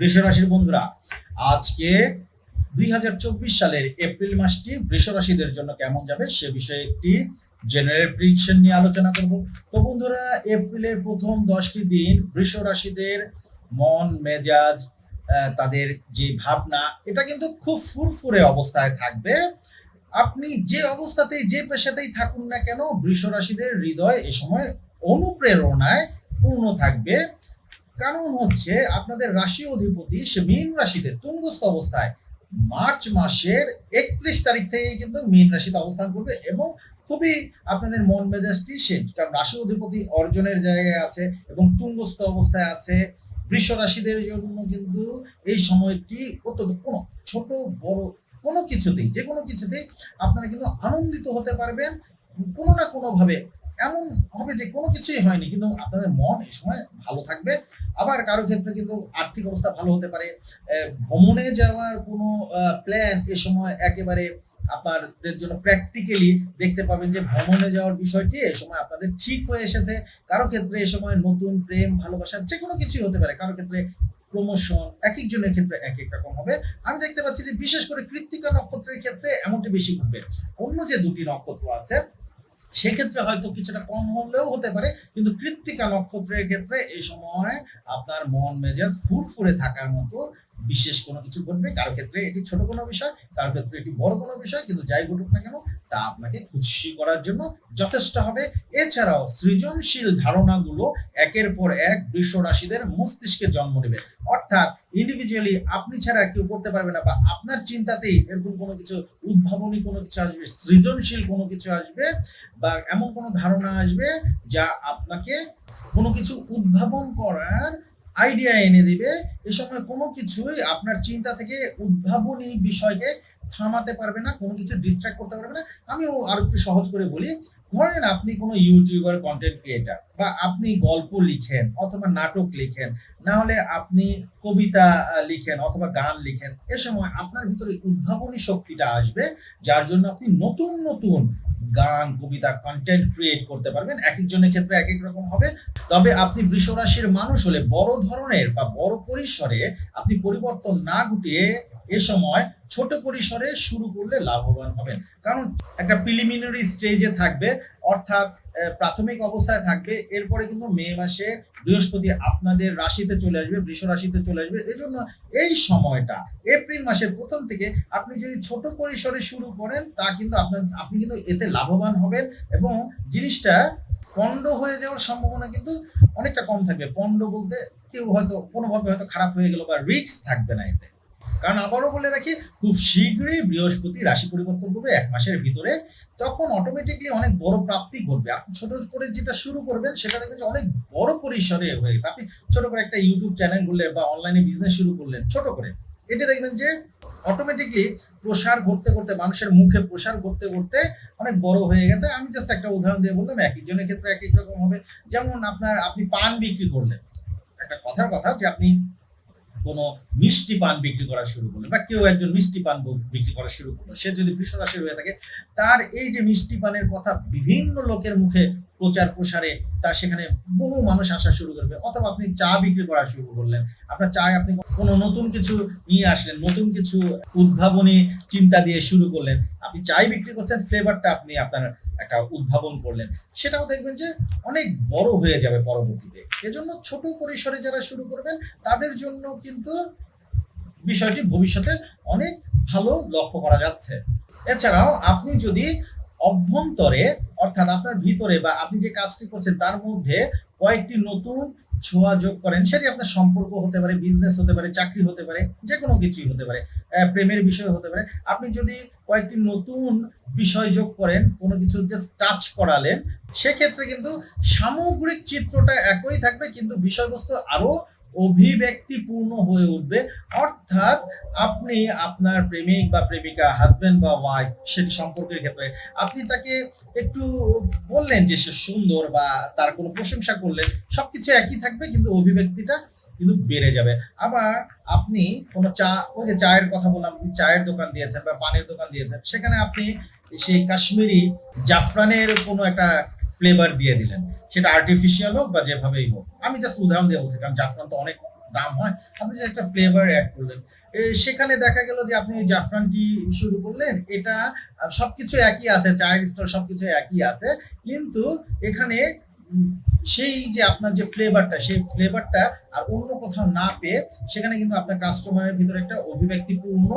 বৃষ রাশির বন্ধুরা, আজকে দুই হাজার চব্বিশ সালের এপ্রিল মাসটি বৃষ রাশিদের জন্য কেমন যাবে সে বিষয়ে একটি জেনারেল প্রিডিকশন নিয়ে আলোচনা করব। তো বন্ধুরা, এপ্রিলের প্রথম দশটি দিন বৃষ রাশিদের মন, মেজাজ তাদের যে ভাবনা, এটা কিন্তু খুব ফুরফুরে অবস্থায় থাকবে। আপনি যে অবস্থাতেই, যে পেশাতেই থাকুন না কেন বৃষ রাশিদের হৃদয় এ সময় অনুপ্রেরণায় পূর্ণ থাকবে। কারণ হচ্ছে আপনাদের রাশি অধিপতি সে মীন রাশিতে তুঙ্গস্থ অবস্থায় মার্চ মাসের একত্রিশ তারিখ থেকেই কিন্তু মীন রাশিতে অবস্থান করবে এবং খুবই আপনাদের মন মেজাজটি সে কারণ রাশি অধিপতি অর্জনের জায়গায় আছে এবং তুঙ্গস্থ অবস্থায় আছে। বৃষ রাশিদের জন্য কিন্তু এই সময়টি অত্যন্ত কোনো ছোট, বড় কোনো কিছুতেই যে কোনো কিছুতেই আপনারা কিন্তু আনন্দিত হতে পারবেন। কোনো না কোনো ভাবে এমন হবে যে কোনো কিছুই হয়নি, কিন্তু আপনাদের মন এই সময় ভালো থাকবে। আবার কারও ক্ষেত্রে কিন্তু আর্থিক অবস্থা ভালো হতে পারে। ভ্রমণে যাওয়ার কোনো প্ল্যান এ সময় একেবারে আপনাদের জন্য প্র্যাকটিক্যালি দেখতে পাবেন যে ভ্রমণে যাওয়ার বিষয়টি এ সময় আপনাদের ঠিক হয়ে এসেছে। কারও ক্ষেত্রে এ সময় নতুন প্রেম, ভালোবাসা যে কোনো কিছুই হতে পারে। কারও ক্ষেত্রে প্রমোশন এক একজনের ক্ষেত্রে এক এক রকম হবে। আমি দেখতে পাচ্ছি যে বিশেষ করে কৃত্তিকা নক্ষত্রের ক্ষেত্রে এমনটি বেশি ঘটবে। অন্য যে দুটি নক্ষত্র আছে সেক্ষেত্রে হয়তো কিছুটা কম হলেও হতে পারে, কিন্তু কৃত্তিকা নক্ষত্রের ক্ষেত্রে এই সময় আপনার মন মেজাজ ফুরফুরে থাকার মতো বিশেষ কোনো কিছু ঘটবে, কারও ক্ষেত্রে এটি ছোট কোনো বিষয়, কারও ক্ষেত্রে এটি বড় কোনো বিষয়, কিন্তু যাই ঘটুক না কেন, তা আপনাকে খুশি করার জন্য যথেষ্ট হবে। এছাড়াও সৃজনশীল ধারণাগুলো একের পর এক বৃষ রাশিদের মস্তিষ্কে জন্ম নেবে। অর্থাৎ ইন্ডিভিজুয়ালি আপনি ছাড়া কেউ করতে পারবে না বা আপনার চিন্তাতেই এরকম কোনো কিছু উদ্ভাবনী কোনো কিছু আসবে, সৃজনশীল কোনো কিছু আসবে বা এমন কোনো ধারণা আসবে যা আপনাকে কোনো কিছু উদ্ভাবন করার আইডিয়া এনে দিবে, এ সময় কোনো কিছুই আপনার চিন্তা থেকে উদ্ভাবনী বিষয়কে থামাতে পারবে না, কোনো কিছু ডিস্ট্রাক্ট করতে পারবে না। আমিও আরও একটু সহজ করে বলি ধরেন আপনি কোনো ইউটিউবার কন্টেন্ট ক্রিয়েটার বা আপনি গল্প লিখেন অথবা নাটক লিখেন, না হলে আপনি কবিতা লিখেন অথবা গান লিখেন, এ সময় আপনার ভিতরে উদ্ভাবনী শক্তিটা আসবে, যার জন্য আপনি নতুন নতুন গান, কবিতা কন্টেন্ট ক্রিয়েট করতে পারবেন। এক একজনের ক্ষেত্রে এক এক রকম হবে। তবে আপনি বৃষরাশির মানুষ হলে বড় ধরনের বা বড় পরিসরে আপনি পরিবর্তন না ঘটিয়ে এ সময় ছোট পরিসরে শুরু করলে লাভবান হবেন। কারণ একটা প্রিলিমিনারি স্টেজে থাকবে। অর্থাৎ প্রাথমিক অবস্থায় থাকবে। এরপরে কিন্তু মে মাসে বৃহস্পতি আপনাদের রাশিতে চলে আসবে, বৃষ রাশিতে চলে আসবে। এই জন্য এই সময়টা, এপ্রিল মাসের প্রথম থেকে আপনি যদি ছোট পরিসরে শুরু করেন, তা কিন্তু আপনার, আপনি কিন্তু এতে লাভবান হবেন এবং জিনিসটা পণ্ড হয়ে যাওয়ার সম্ভাবনা কিন্তু অনেকটা কম থাকবে। পণ্ড বলতে কেউ হয়তো কোনোভাবে হয়তো খারাপ হয়ে গেল বা রিস্ক থাকবে না এতে। কারণ আবারও বলে রাখি, খুব শীঘ্রই বৃহস্পতি রাশি পরিবর্তন করবে এক মাসের ভিতরে। তখন অটোমেটিকলি অনেক বড় প্রাপ্তি ঘটবে। আপনি ছোট করে যেটা শুরু করবেন, সেটা দেখবেন যে অনেক বড় পরিসরে হয়ে গেছে। আপনি ছোট করে একটা ইউটিউব চ্যানেল করলেন বা অনলাইনে বিজনেস শুরু করলেন, ছোট করে। এটা দেখবেন যে অটোমেটিকলি প্রসার করতে করতে মানুষের মুখে প্রসার করতে করতে অনেক বড় হয়ে গেছে। আমি জাস্ট একটা উদাহরণ দিয়ে বললাম এক একজনের ক্ষেত্রে এক এক রকম হবে। যেমন আপনার, আপনি পান বিক্রি করলেন। একটা কথার কথা যে আপনি কোনো মিষ্টি পান বিক্রি করা শুরু করলেন বা কেউ একজন মিষ্টি পান বিক্রি করা শুরু করল। সে যদি বৃষ রাশির হয়ে থাকে, তার এই যে মিষ্টি পানের কথা বিভিন্ন লোকের মুখে প্রচার প্রসারে তার সেখানে বহু মানুষ আসা শুরু করবে। অথবা আপনি চা বিক্রি করা শুরু করলেন। আপনার চায় আপনি কোনো নতুন কিছু নিয়ে আসলেন, নতুন কিছু উদ্ভাবনী চিন্তা দিয়ে শুরু করলেন। আপনি চাই বিক্রি করছেন ফ্লেভারটা আপনি আপনার একটা উদ্ভাবন করলেন, সেটাও দেখবেন যে অনেক বড় হয়ে যাবে পরবর্তীতে। এজন্য ছোট পরিসরে যারা শুরু করবেন, তাদের জন্য কিন্তু বিষয়টি ভবিষ্যতে অনেক ভালো লক্ষ্য করা যাচ্ছে। এছাড়াও আপনি যদি অভ্যন্তরে, অর্থাৎ আপনার ভিতরে বা আপনি যে কাজটি করছেন, তার মধ্যে কয়েকটি নতুন ছোঁয়া যোগ করেন, সেটি আপনার সম্পর্ক হতে পারে বিজনেস হতে পারে, চাকরি হতে পারে, যে কোনো কিছুই হতে পারে প্রেমের বিষয় হতে পারে। আপনি যদি কয়েকটি নতুন বিষয় যোগ করেন, কোনো কিছু যে টাচ করালেন, সেক্ষেত্রে কিন্তু সামগ্রিক চিত্রটা একই থাকবে, কিন্তু বিষয়বস্তু আরও অভিব্যক্তিপূর্ণ হয়ে উঠবে। অর্থাৎ আপনি আপনার প্রেমিক বা প্রেমিকা হাজবেন্ড বা ওয়াইফ সেটি সম্পর্কের ক্ষেত্রে আপনি তাকে একটু বললেন যে সে সুন্দর বা তার কোনো প্রশংসা করলেন সব কিছু একই থাকবে কিন্তু অভিব্যক্তিটা কিন্তু বেড়ে যাবে। আবার আপনি কোনো চা, ওই যে চায়ের কথা বললাম, আপনি চায়ের দোকান দিয়েছেন বা পানের দোকান দিয়েছেন, সেখানে আপনি সেই কাশ্মীরি জাফরানের কোনো একটা ফ্লেভার দিয়ে দিলেন। সেটা আর্টিফিশিয়াল হোক বা যেভাবেই হোক। আমি জাস্ট উদাহরণ দিয়ে বলছি, কারণ জাফরান তো অনেক দাম হয়। আপনি যে একটা ফ্লেভার অ্যাড করলেন সেখানে দেখা গেল যে আপনি জাফরান টি শুরু করলেন, এটা সবকিছু একই আছে, চায়ের স্টোর সবকিছু একই আছে, কিন্তু এখানে সেই যে আপনার যে ফ্লেভারটা সেই ফ্লেভারটা আর অন্য কোথাও না পেয়ে, সেখানে কিন্তু আপনার কাস্টমারের ভিতরে একটা অভিব্যক্তিপূর্ণ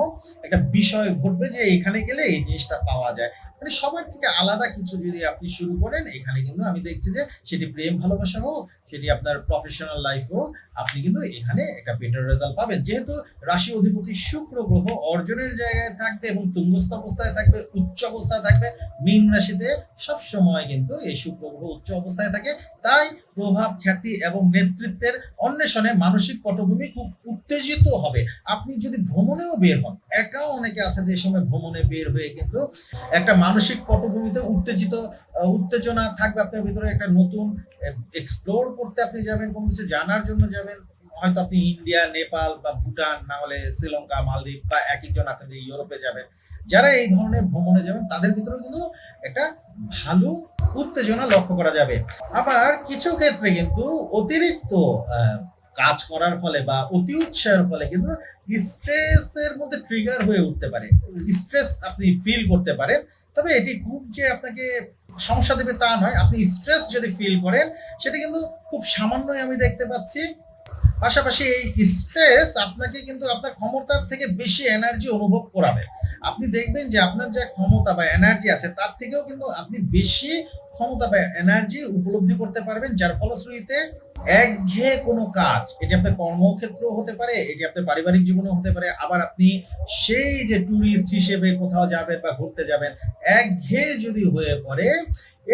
একটা বিষয় ঘটবে যে এখানে গেলে এই জিনিসটা পাওয়া যায়। মানে সবার থেকে আলাদা কিছু যদি আপনি শুরু করেন, এখানে কিন্তু আমি দেখছি যে সেটি প্রেম, ভালোবাসা হোক, সেটি আপনার প্রফেশনাল লাইফ হোক, আপনি কিন্তু এখানে একটা বেটার রেজাল্ট পাবেন। যেহেতু রাশি অধিপতি শুক্র গ্রহ অর্জনের জায়গায় থাকবে এবং তুঙ্গস্থ অবস্থায় থাকবে, উচ্চ অবস্থায় থাকবে, মীন রাশিতে সবসময় কিন্তু এই শুক্র গ্রহ উচ্চ অবস্থায় থাকে। তাই প্রভাব, খ্যাতি এবং নেতৃত্বের অন্বেষণে মানসিক পটভূমি খুব উত্তেজিত হবে। আপনি যদি ভ্রমণেও বের হন, একাও অনেকে আছে যে সময় ভ্রমণে বের হয়ে কিন্তু একটা মানসিক পটভূমিতে উত্তেজিত উত্তেজনা থাকবে, আপনার ভিতরে একটা নতুন এক্সপ্লোর করতে আপনি যাবেন, কোনো কিছু জানার জন্য যাবেন। হয়তো আপনি ইন্ডিয়া, নেপাল বা ভুটান, না হলে শ্রীলঙ্কা, মালদ্বীপ বা এক একজন আছেন যে ইউরোপে যাবেন। যারা এই ধরনের ভ্রমণে যাবেন, তাদের ভিতরে কিন্তু একটা ভালো উত্তেজনা লক্ষ্য করা যাবে। আবার কিছু ক্ষেত্রে কিন্তু অতিরিক্ত কাজ করার ফলে বা অতি উৎসাহের ফলে কিন্তু স্ট্রেসের মধ্যে ট্রিগার হয়ে উঠতে পারে। স্ট্রেস আপনি ফিল করতে পারেন, তবে এটি খুব যে আপনাকে সমস্যা দেবে তা নয়। আপনি স্ট্রেস যদি ফিল করেন, সেটা কিন্তু খুব সামান্যই আমি দেখতে পাচ্ছি। পাশাপাশি এই স্ট্রেস আপনাকে কিন্তু আপনার ক্ষমতার থেকে বেশি এনার্জি অনুভব করাবে। আপনি দেখবেন যে আপনার যে ক্ষমতা বা এনার্জি আছে, তার থেকেও কিন্তু আপনি বেশি ক্ষমতা বা এনার্জি উপলব্ধি করতে পারবেন, যার ফলশ্রুতিতে একঘেয়ে কোনো কাজ, এটি আপনার কর্মক্ষেত্র হতে পারে, এটি আপনার পারিবারিক জীবনে হতে পারে, আবার আপনি সেই যে ট্যুরিস্ট হিসেবে কোথাও যাবেন বা ঘুরতে যাবেন, একঘেয়ে যদি হয়ে পড়ে,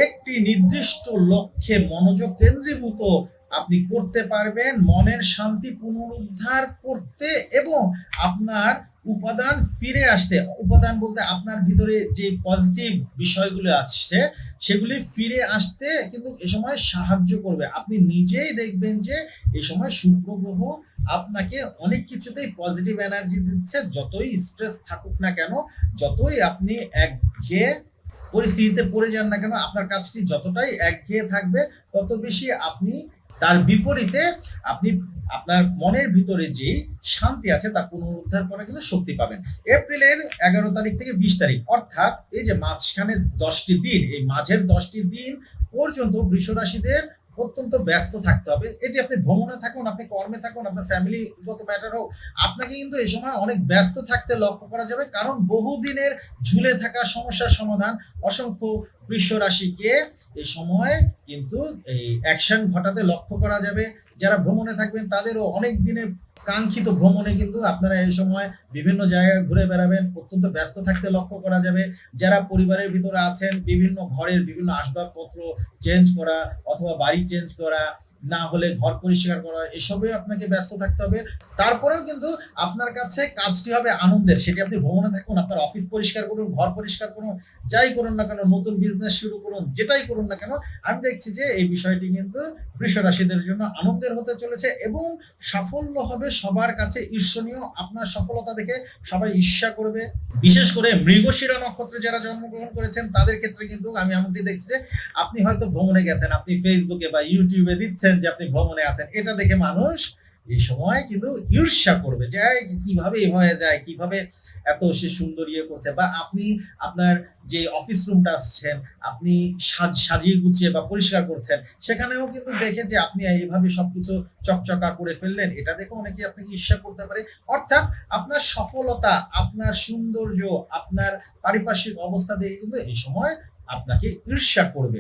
একটি নির্দিষ্ট লক্ষ্যে মনোযোগ কেন্দ্রীভূত আপনি করতে পারবেন মনের শান্তি পুনরুদ্ধার করতে এবং আপনার উপাদান ফিরে আসতে। উপাদান বলতে আপনার ভিতরে যে পজিটিভ বিষয়গুলো আসছে, সেগুলি ফিরে আসতে কিন্তু এ সময় সাহায্য করবে। আপনি নিজেই দেখবেন যে এ সময় শুক্র গ্রহ আপনাকে অনেক কিছুতেই পজিটিভ এনার্জি দিচ্ছে। যতই স্ট্রেস থাকুক না কেন, যতই আপনি এক একঘেয়ে পরিস্থিতিতে পড়ে যান না কেন, আপনার কাজটি যতটাই একঘেয়ে থাকবে, তত বেশি আপনি তার বিপরীতে আপনি আপনার মনের ভিতরে যে শান্তি আছে তা পুনরুদ্ধার করা কিন্তু শক্তি পাবেন। এপ্রিলের এগারো তারিখ থেকে বিশ তারিখ, অর্থাৎ এই যে মাঝখানে দশটি দিন, এই মাঝের দশটি দিন পর্যন্ত বৃষ রাশিদের অত্যন্ত ব্যস্ত থাকতে হবে। এটি আপনি ভ্রমণে থাকুন, আপনি কর্মে থাকুন, আপনার ফ্যামিলিগত ম্যাটার হোক, আপনাকে কিন্তু এই সময় অনেক ব্যস্ত থাকতে লক্ষ্য করা যাবে। কারণ বহুদিনের ঝুলে থাকা সমস্যার সমাধান অসংখ্য বৃষ রাশিকে এই সময় কিন্তু এই অ্যাকশন ঘটাতে লক্ষ্য করা যাবে। যারা ভ্রমণে থাকবেন, তাদেরও অনেক দিনের কাঙ্ক্ষিত ভ্রমণে কিন্তু আপনারা এই সময় বিভিন্ন জায়গায় ঘুরে বেড়াবেন, অত্যন্ত ব্যস্ত থাকতে লক্ষ্য করা যাবে। যারা পরিবারের ভিতরে আছেন, বিভিন্ন ঘরের বিভিন্ন আসবাবপত্র চেঞ্জ করা অথবা বাড়ি চেঞ্জ করা না হলে ঘর পরিষ্কার করা এসবে আপনাকে ব্যস্ত থাকতে হবে। তারপরেও কিন্তু আপনার কাছে কাজটি হবে আনন্দের, সেটি আপনি ভ্রমণে থাকুন, আপনার অফিস পরিষ্কার করুন, ঘর পরিষ্কার করুন, যাই করুন না কেন, নতুন বিজনেস শুরু করুন, যেটাই করুন না কেন, আমি দেখছি যে এই বিষয়টি কিন্তু বৃষ রাশিদের জন্য আনন্দের হতে চলেছে এবং সাফল্য হবে সবার কাছে ঈর্ষণীয়, আপনার সফলতা দেখে সবাই ঈর্ষা করবে। বিশেষ করে মৃগশিরা নক্ষত্রে যারা জন্মগ্রহণ করেছেন, তাদের ক্ষেত্রে কিন্তু আমি এমনটি দেখছি যে আপনি হয়তো ভ্রমণে গেছেন, আপনি ফেসবুকে বা ইউটিউবে দিচ্ছেন যে আপনি ভ্রমণে আছেন, এটা দেখে মানুষ এই সময় কিন্তু ঈর্ষা করবে যে কীভাবে হয়ে যায়, কীভাবে এত সে সুন্দর ইয়ে করছে? বা আপনি আপনার যে অফিস রুমটা আসছেন, আপনি সাজ, সাজিয়ে গুছিয়ে বা পরিষ্কার করছেন, সেখানেও কিন্তু দেখে যে আপনি এইভাবে সবকিছু চকচকা করে ফেললেন, এটা দেখে অনেকে আপনাকে ঈর্ষা করতে পারে। অর্থাৎ আপনার সফলতা, আপনার সৌন্দর্য, আপনার পারিপার্শ্বিক অবস্থা দেখে কিন্তু এই সময় আপনাকে ঈর্ষা করবে।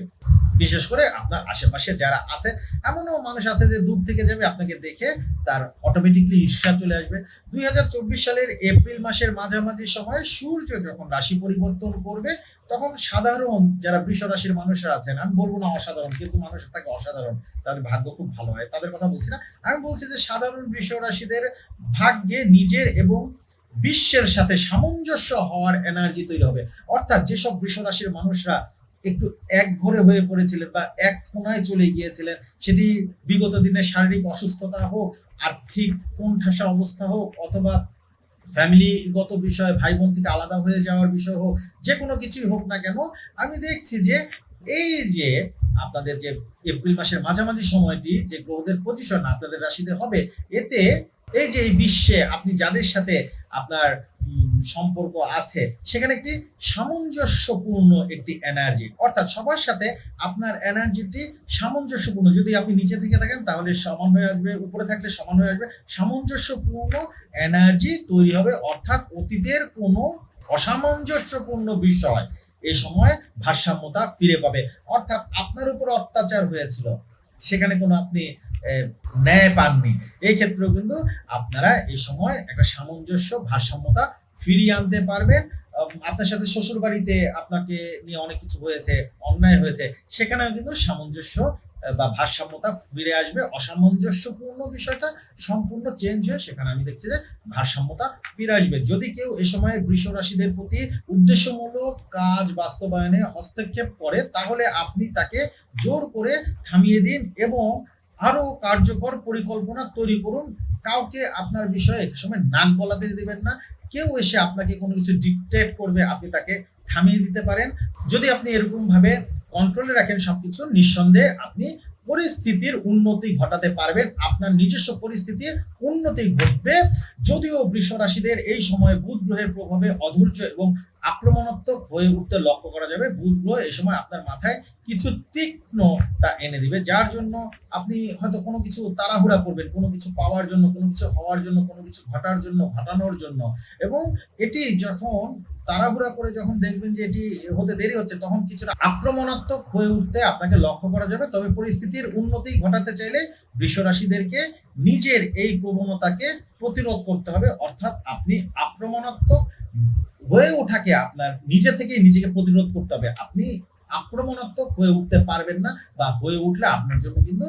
বিশেষ করে আপনার আশেপাশে যারা আছে, এমনও মানুষ আছে যে দূর থেকে যাবে, আপনাকে দেখে তার অটোমেটিকলি ঈর্ষা চলে আসবে। দুই হাজার চব্বিশ সালের এপ্রিল মাসের মাঝামাঝি সময় সূর্য যখন রাশি পরিবর্তন করবে, তখন সাধারণ যারা বৃষ রাশির মানুষরা আছেন, আমি বলব না অসাধারণ, কিন্তু মানুষ থাকে অসাধারণ, তাদের ভাগ্য খুব ভালো হয়, তাদের কথা বলছি না। আমি বলছি যে সাধারণ বৃষ রাশিদের ভাগ্যে নিজের এবং বিশ্বের সাথে সামঞ্জস্য হওয়ার এনার্জি তৈরি হবে। অর্থাৎ যেসব বৃষ রাশির মানুষরা একটু এক ঘরে হয়ে পড়েছিলেন বা এক কোনায় চলে গিয়েছিলেন, সেটি বিগত দিনের শারীরিক অসুস্থতা হোক, আর্থিক কোণঠাসা অবস্থা হোক, অথবা ফ্যামিলিগত বিষয় ভাই বোন থেকে আলাদা হয়ে যাওয়ার বিষয় হোক, যে কোনো কিছুই হোক না কেন, আমি দেখছি যে এই যে আপনাদের যে এপ্রিল মাসের মাঝামাঝি সময়টি, যে গ্রহদের পজিশন আপনাদের রাশিতে হবে, এতে এই যে এই বিশ্বে আপনি যাদের সাথে আপনার সম্পর্ক আছে, সেখানে একটি সামঞ্জস্যপূর্ণ একটি এনার্জি অর্থাৎ সবার সাথে আপনার এনার্জিটি সামঞ্জস্যপূর্ণ। যদি আপনি নিচে থেকে থাকেন, তাহলে সমান হয়ে আসবে, উপরে থাকলে সমান হয়ে আসবে। সামঞ্জস্যপূর্ণ এনার্জি তৈরি হবে, অর্থাৎ অতীতের কোনো অসামঞ্জস্যপূর্ণ বিষয় এই সময় ভারসাম্যতা ফিরে পাবে। অর্থাৎ আপনার উপর অত্যাচার হয়েছিল, সেখানে কোনো আপনি ন্যায় পাননি। এই ক্ষেত্রেও কিন্তু আপনারা এই সময় একটা সামঞ্জস্য ভারসাম্যতা ফিরিয়ে আনতে পারবেন। আপনার সাথে শ্বশুর বাড়িতে আপনাকে নিয়ে অনেক কিছু হয়েছে, অন্যায় হয়েছে, সেখানেও কিন্তু সামঞ্জস্য বা ভারসাম্যতা ফিরে আসবে। অসামঞ্জস্যপূর্ণ বিষয়টা সম্পূর্ণ চেঞ্জ হয়ে সেখানে আমি দেখছি যে ভারসাম্যতা ফিরে আসবে। যদি কেউ এ সময় বৃষ রাশিদের প্রতি উদ্দেশ্যমূলক কাজ বাস্তবায়নে হস্তক্ষেপ করে, তাহলে আপনি তাকে জোর করে থামিয়ে দিন এবং আরও কার্যকর পরিকল্পনা তৈরি করুন। কাউকে আপনার বিষয়ে সময় নাক বলাতে দেবেন না। কেউ এসে আপনাকে কোনো কিছু ডিকটেট করবে, আপনি তাকে থামিয়ে দিতে পারেন। যদি আপনি এরকম ভাবে কন্ট্রোলে রাখেন সবকিছু, নিঃসন্দেহে আপনি পরিস্থিতির উন্নতি ঘটাতে পারবেন। আপনার নিজস্ব পরিস্থিতির উন্নতি ঘটবে। যদিও বৃষ রাশিদের এই সময় বুধ গ্রহের প্রভাবে অধৈর্য এবং আক্রমণাত্মক হয়ে উঠতে লক্ষ্য করা যাবে। বুধ গ্রহ এই সময় আপনার মাথায় কিছু তীক্ষ্ণতা এনে দিবে, যার জন্য আপনি হয়তো কোনো কিছু তাড়াহুড়া করবেন, কোনো কিছু পাওয়ার জন্য, কোনো কিছু হওয়ার জন্য, কোনো কিছু ঘটার জন্য, ঘটানোর জন্য। এবং এটি যখন তাড়াহুড়া করে যখন দেখবেন যে এটি হতে দেরি হচ্ছে, তখন কিছুটা আক্রমণাত্মক হয়ে উঠতে আপনাকে লক্ষ্য করা যাবে। তবে পরিস্থিতির উন্নতি ঘটাতে চাইলে বৃষ রাশিদেরকে নিজের এই প্রবণতাকে প্রতিরোধ করতে হবে। অর্থাৎ আপনি আক্রমণাত্মক হয়ে ওঠাকে আপনার নিজে থেকে নিজেকে প্রতিরোধ করতে হবে। আপনি আক্রমণাত্মক হয়ে উঠতে পারবেন না বা হয়ে উঠলে আপনার জন্য কিন্তু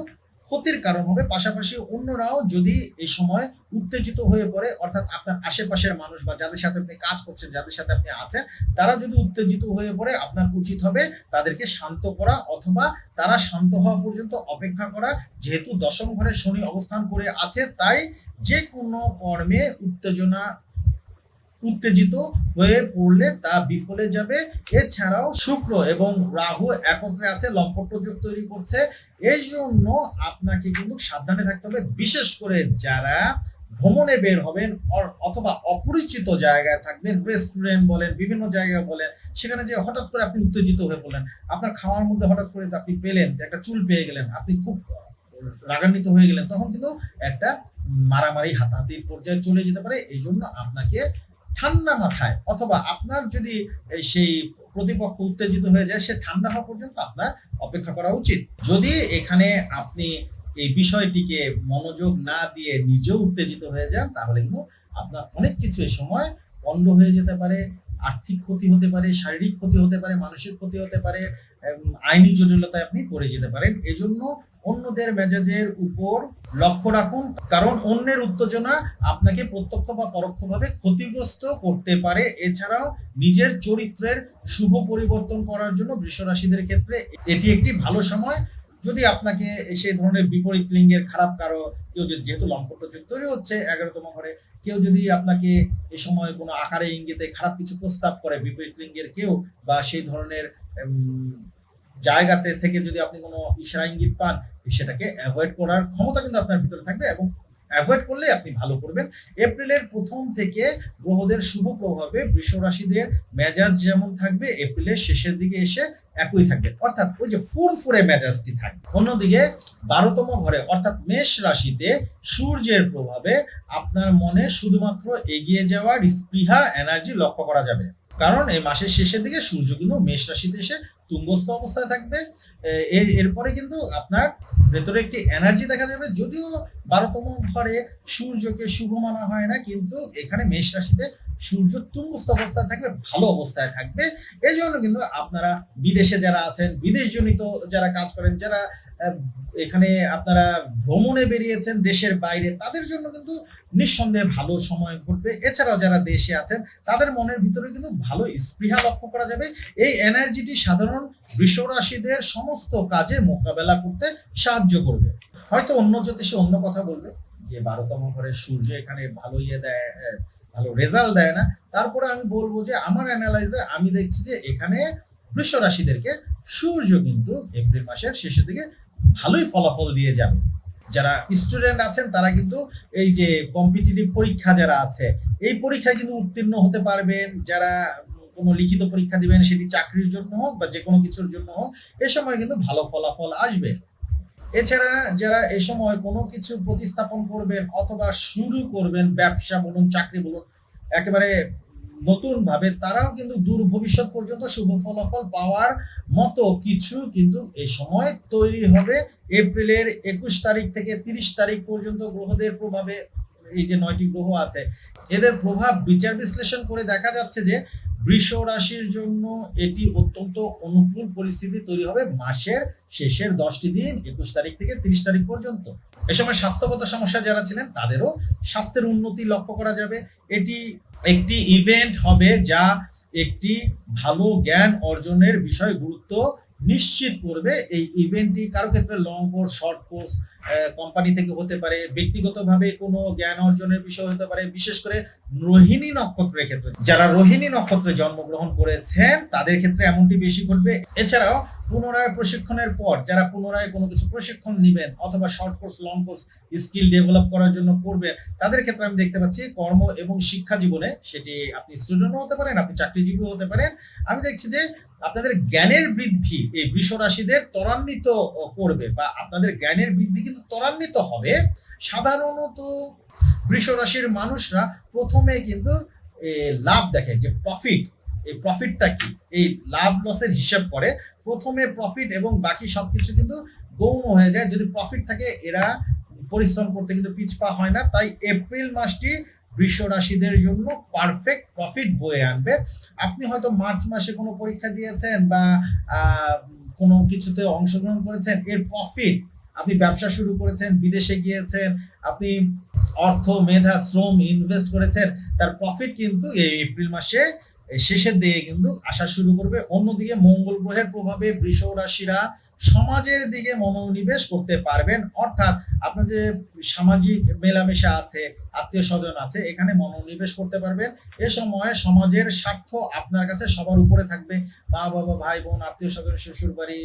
ক্ষতির কারণ হবে। পাশাপাশি অন্যরাও যদি এই সময় উত্তেজিত হয়ে পড়ে, অর্থাৎ আপনার আশেপাশের মানুষ বা যাদের সাথে আপনি কাজ করছেন, যাদের সাথে আপনি আছেন, তারা যদি উত্তেজিত হয়ে পড়ে, আপনার উচিত হবে তাদেরকে শান্ত করা অথবা তারা শান্ত হওয়া পর্যন্ত অপেক্ষা করা। যেহেতু দশম ঘরে শনি অবস্থান করে আছে, তাই যে কোনো কর্মে উত্তেজনা উত্তেজিত হয়ে পড়লে তা বিফলে যাবে। এছাড়াও শুক্র এবং রাহু একত্রে আছে লম্পট যোগ তৈরি করছে। এই জন্য আপনাকে কিন্তু সাবধানে থাকতে হবে। বিশেষ করে যারা ভ্রমণে বের হবেন অথবা অপরিচিত জায়গায় থাকবেন রেস্টুরেন্ট বলেন, বিভিন্ন জায়গায় বলেন, সেখানে যে হঠাৎ করে আপনি উত্তেজিত হয়ে পড়লেন। আপনার খাওয়ার মধ্যে হঠাৎ করে আপনি পেলেন একটা চুল পেয়ে গেলেন, আপনি খুব রাগান্বিত হয়ে গেলেন, তখন কিন্তু একটা মারামারি, হাতাহাতির পর্যায়ে চলে যেতে পারে। এই জন্য আপনাকে ঠান্ডা মাথায় অথবা আপনার যদি সেই প্রতিপক্ষ উত্তেজিত হয়ে যায়, সে ঠান্ডা হওয়া পর্যন্ত আপনার অপেক্ষা করা উচিত। যদি এখানে আপনি এই বিষয়টিকে মনোযোগ না দিয়ে নিজেও উত্তেজিত হয়ে যান, তাহলে কিন্তু আপনার অনেক কিছু সময় পণ্ড হয়ে যেতে পারে। আর্থিক ক্ষতি হতে পারে, শারীরিক ক্ষতি হতে পারে, মানসিক ক্ষতি হতে পারে আইনি জটিলতায় আপনি পড়ে যেতে পারেন। এজন্য অন্যদের মেজাজের উপর লক্ষ্য রাখুন, কারণ অন্যের উত্তেজনা আপনাকে প্রত্যক্ষ বা পরোক্ষভাবে ক্ষতিগ্রস্ত করতে পারে। এছাড়াও নিজের চরিত্রের শুভ পরিবর্তন করার জন্য বৃষরাশিদের ক্ষেত্রে এটি একটি ভালো সময়। যদি আপনাকে সেই ধরনের বিপরীত লিঙ্গের খারাপ কারও কেউ যদি যেহেতু লম্পট যোগ তৈরি হচ্ছে এগারোতম ঘরে, কেউ যদি আপনাকে এ সময় কোনো আকারে ইঙ্গিতে খারাপ কিছু প্রস্তাব করে বিপরীত লিঙ্গের কেউ বা সেই ধরনের জায়গাতে থেকে যদি আপনি কোনো ইশারা ইঙ্গিত পান, সেটাকে অ্যাভয়েড করার ক্ষমতা কিন্তু আপনার ভিতরে থাকবে এবং অ্যাভয়েড করলে আপনি ভালো করবেন। এপ্রিলের প্রথম থেকে গ্রহদের শুভ প্রভাবে বৃষ রাশিদের মেজাজ যেমন থাকবে এপ্রিলের শেষের দিকে এসে একই থাকবে। অর্থাৎ ওই যে ফুরফুরে মেজাজটি থাকবে। অন্যদিকে বারোতম ঘরে, অর্থাৎ মেষ রাশিতে সূর্যের প্রভাবে আপনার মনে শুধুমাত্র এগিয়ে যাওয়ার স্পৃহা এনার্জি লক্ষ্য করা যাবে। কারণ এই মাসের শেষের দিকে সূর্য কিন্তু মেষ রাশিতে এসে তুঙ্গস্থ অবস্থায় থাকবে। এর, এরপরে কিন্তু আপনার ভেতরে একটি এনার্জি দেখা যাবে, যদিও বারোতম ঘরে সূর্যকে শুভ মানা হয় না, কিন্তু এখানে মেষ রাশিতে সূর্য তুঙ্গস্থ অবস্থায় থাকবে, ভালো অবস্থায় থাকবে। এই জন্য কিন্তু আপনারা বিদেশে যারা আছেন, বিদেশজনিত যারা কাজ করেন, যারা এখানে আপনারা ভ্রমণে বেরিয়েছেন দেশের বাইরে, তাদের জন্য কিন্তু নিঃসন্দেহে ভালো সময় ঘটবে। এছাড়াও যারা দেশে আছেন, তাদের মনের ভিতরে কিন্তু ভালো স্পৃহা লক্ষ্য করা যাবে। এই এনার্জিটি সাধারণ বৃষ রাশিদের সমস্ত কাজে মোকাবেলা করতে সাহায্য করবে। হয়তো অন্য জ্যোতিষে অন্য কথা বলবে, যে বারোতম ঘরে সূর্য এখানে ভালো ইয়ে দেয় ভালো রেজাল্ট দেয় না, তারপরে আমি বলব যে আমার অ্যানালাইজে আমি দেখছি যে এখানে বৃষ রাশিদেরকে সূর্য কিন্তু এপ্রিল মাসের শেষের দিকে ভালোই ফলাফল দিয়ে যাবে। যারা স্টুডেন্ট আছেন, তারা কিন্তু এই যে কম্পিটিটিভ পরীক্ষা যারা আছে, এই পরীক্ষায় কিন্তু উত্তীর্ণ হতে পারবেন। যারা কোনো লিখিত পরীক্ষা দিবেন, সেটি চাকরির জন্য হোক বা যে কোনো কিছুর জন্য হোক, এ সময় কিন্তু ভালো ফলাফল আসবে। এছাড়া যারা এ সময় কোনো কিছু প্রতিস্থাপন করবেন অথবা শুরু করবেন ব্যবসা বলুন, চাকরি বলুন, একেবারে নতুন ভাবে তারাও কিন্তু দূর ভবিষ্যৎ পর্যন্ত শুভ ফলাফল পাওয়ার মতো কিছু কিন্তু এই সময় তৈরি হবে। এপ্রিলের একুশ তারিখ থেকে তিরিশ তারিখ পর্যন্ত গ্রহদের প্রভাবে, এই যে নয়টি গ্রহ আছে, এদের প্রভাব বিচার বিশ্লেষণ করে দেখা যাচ্ছে যে বৃষ রাশির জন্য এটি অত্যন্ত অনুকূল পরিস্থিতি তৈরি হবে মাসের শেষের দশটি দিন, একুশ তারিখ থেকে তিরিশ তারিখ পর্যন্ত। এ সময় স্বাস্থ্যগত সমস্যা যারা ছিলেন, তাদেরও স্বাস্থ্যের উন্নতি লক্ষ্য করা যাবে। এটি একটি ইভেন্ট হবে যা একটি ভালো জ্ঞান অর্জনের বিষয়, গুরুত্ব নিশ্চিত করবে এই ইভেন্টটি কারও ক্ষেত্রে long course short course company থেকে হতে পারে, ব্যক্তিগতভাবে কোনো জ্ঞান অর্জনের বিষয় হতে পারে, বিশেষ করে রোহিণী নক্ষত্রের ক্ষেত্রে। যারা রোহিণী নক্ষত্রে জন্মগ্রহণ করেছেন, তাদের ক্ষেত্রে এমনটি বেশি ঘটবে। এছাড়াও পুনরায় প্রশিক্ষণের পর যারা পুনরায় কোনো কিছু প্রশিক্ষণ নেবেন অথবা short course long course skill develop করার জন্য করবেন, তাদের ক্ষেত্রে আমি দেখতে পাচ্ছি কর্ম এবং শিক্ষা জীবনে সেটি আপনি স্টুডেন্টও হতে পারেন, আপনি চাকরিজীবীও হতে পারেন। আমি দেখছি যে আপনাদের জ্ঞানের বৃদ্ধি এই বৃষ রাশিদের ত্বরান্বিত করবে বা আপনাদের জ্ঞানের বৃদ্ধি কিন্তু ত্বরান্বিত হবে। সাধারণত বৃষ রাশির মানুষরা প্রথমে কিন্তু লাভ দেখে যে প্রফিট এই প্রফিটটা কি? এই লাভ লসের হিসাব করে প্রথমে প্রফিট এবং বাকি সব কিছু কিন্তু গৌণ হয়ে যায়। যদি প্রফিট থাকে, এরা পরিশ্রম করতে কিন্তু পিছপা হয় না। তাই এপ্রিল মাসটি বৃষ রাশিদের জন্য পারফেক্ট প্রফিট বয়ে আনবে। আপনি হয়তো মার্চ মাসে কোনো পরীক্ষা দিয়েছেন বা কোনো কিছুতে অংশগ্রহণ করেছেন, এর প্রফিট আপনি ব্যবসা শুরু করেছেন, বিদেশে গিয়েছেন, আপনি অর্থ, মেধা, শ্রম ইনভেস্ট করেছেন, তার প্রফিট কিন্তু এই এপ্রিল মাসে শেষের দিকে কিন্তু আসা শুরু করবে। অন্যদিকে মঙ্গল গ্রহের প্রভাবে বৃষ রাশিরা সমাজের দিকে মনোনিবেশ করতে পারবেন। অর্থাৎ আপনার যে সামাজিক মেলামেশা আছে, আত্মীয় স্বজন আছে, এখানে মনোনিবেশ করতে পারবেন। এ সময় সমাজের স্বার্থ আপনার কাছে সবার উপরে থাকবে। মা বাবা ভাই বোন আত্মীয় স্বজন শ্বশুর বাড়ি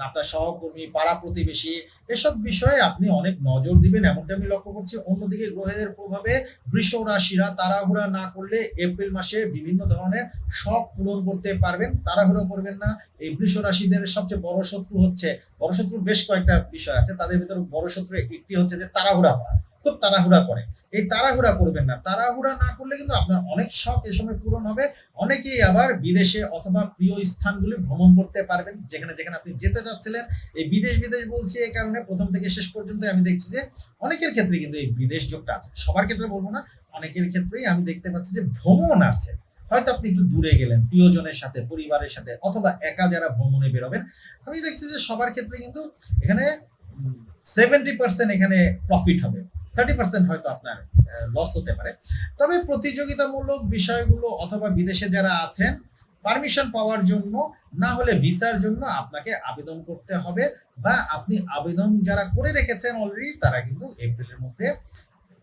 আপনার সহকর্মী, পাড়া প্রতিবেশী, এসব বিষয়ে আপনি অনেক নজর দিবেন। এমনটা আমি লক্ষ্য করছি, অন্যদিকে গ্রহের প্রভাবে বৃষ রাশিরা তাড়াহুড়া না করলে এপ্রিল মাসে বিভিন্ন ধরনের শখ পূরণ করতে পারবেন। তাড়াহুড়া করবেন না। এই বৃষ রাশিদের সবচেয়ে বড় শত্রু হচ্ছে, বড় শত্রুর বেশ কয়েকটা বিষয় আছে। তাদের ভিতরে বড় শত্রু একটি হচ্ছে যে তাড়াহুড়া করা। খুব তাড়াহুড়া করে। এই তাড়াহুড়া করবেন না। তাড়াহুড়া না করলে কিন্তু আপনার অনেক শখ এ সময় পূরণ হবে। অনেকেই আবার বিদেশে অথবা প্রিয় স্থানগুলি ভ্রমণ করতে পারবেন, যেখানে যেখানে আপনি যেতে চাচ্ছিলেন। এই বিদেশ বিদেশ বলছি এই কারণে প্রথম থেকে শেষ পর্যন্ত আমি দেখছি যে অনেকের ক্ষেত্রে কিন্তু এই বিদেশ যোগটা আছে। সবার ক্ষেত্রে বলব না, অনেকের ক্ষেত্রেই আমি দেখতে পাচ্ছি যে ভ্রমণ আছে। হয়তো আপনি একটু দূরে গেলেন, প্রিয়জনের সাথে, পরিবারের সাথে, অথবা একা যারা ভ্রমণে বেরোবেন, আমি দেখছি যে সবার ক্ষেত্রে কিন্তু এখানে সেভেন্টি পার্সেন্ট এখানে প্রফিট হবে। থার্টি পার্সেন্ট হয়তো আপনার লস হতে পারে। তবে প্রতিযোগিতামূলক বিষয়গুলো অথবা বিদেশে যারা আছেন পারমিশন পাওয়ার জন্য, না হলে ভিসার জন্য আপনাকে আবেদন করতে হবে বা আপনি আবেদন যারা করে রেখেছেন অলরেডি তারা কিন্তু এপ্রিলের মধ্যে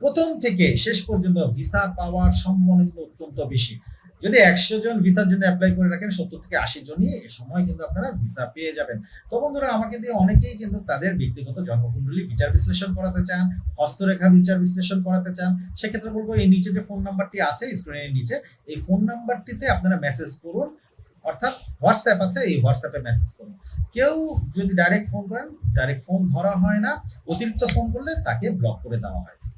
প্রথম থেকে শেষ পর্যন্ত ভিসা পাওয়ার সম্ভাবনা কিন্তু অত্যন্ত বেশি। যদি একশো জন ভিসার জন্য অ্যাপ্লাই করে রাখেন, সত্তর থেকে আশি জনই এই সময় কিন্তু আপনারা ভিসা পেয়ে যাবেন। তো বন্ধুরা, আমাকে দিয়ে অনেকেই কিন্তু তাদের ব্যক্তিগত জন্মকুণ্ডলী বিচার বিশ্লেষণ করাতে চান, হস্তরেখা বিচার বিশ্লেষণ করাতে চান। সেক্ষেত্রে বলব, এই নিচে যে ফোন নাম্বারটি আছে স্ক্রিনের নিচে, এই ফোন নাম্বারটিতে আপনারা মেসেজ করুন। অর্থাৎ হোয়াটসঅ্যাপ আছে, এই হোয়াটসঅ্যাপে মেসেজ করুন। কেউ যদি ডাইরেক্ট ফোন করেন ডাইরেক্ট ফোন ধরা হয় না, অতিরিক্ত ফোন করলে তাকে ব্লক করে দেওয়া হয়।